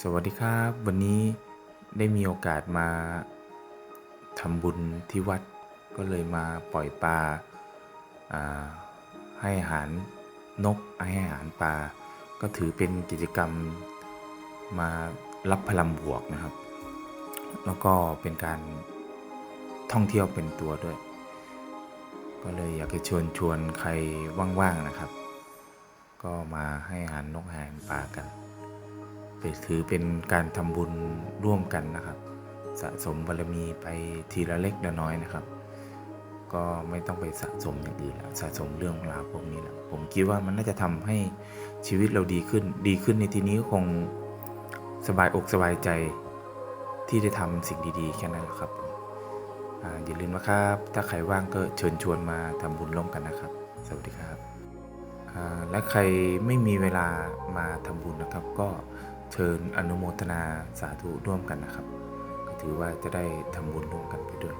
สวัสดีครับ วันนี้ได้มีโอกาสมาทำบุญที่วัดก็เลยมาปล่อยปลาาให้อาหารนกให้อาหารปลาก็ถือเป็นกิจกรรมมารับพลังบวกนะครับ แล้วก็เป็นการท่องเที่ยวเป็นตัวด้วย ก็เลยอยากจะชวนชวนใครว่างๆนะครับ ก็มาให้อาหารนกให้อาหารปลากัน ถือเป็นการทำบุญร่วมกันนะครับ สะสมบารมีไปทีละเล็กละน้อยนะครับ ก็ไม่ต้องไปสะสมอย่างอื่นละสะสมเรื่องราวพวกนี้ละผมคิดว่ามันน่าจะทำให้ชีวิตเราดีขึ้น ดีขึ้นในที่นี้คงสบายอกสบายใจที่ได้ทำสิ่งดีๆ แค่นั้นแหละครับออย่าลืมนะครับ ถ้าใครว่างก็เชิญชวนมาทำบุญร่วมกันนะครับ สวัสดีครับและใครไม่มีเวลามาทำบุญนะครับก็ เชิญอนุโมทนาสาธุร่วมกันนะครับ ก็ถือว่าจะได้ทำบุญร่วมกันไปด้วย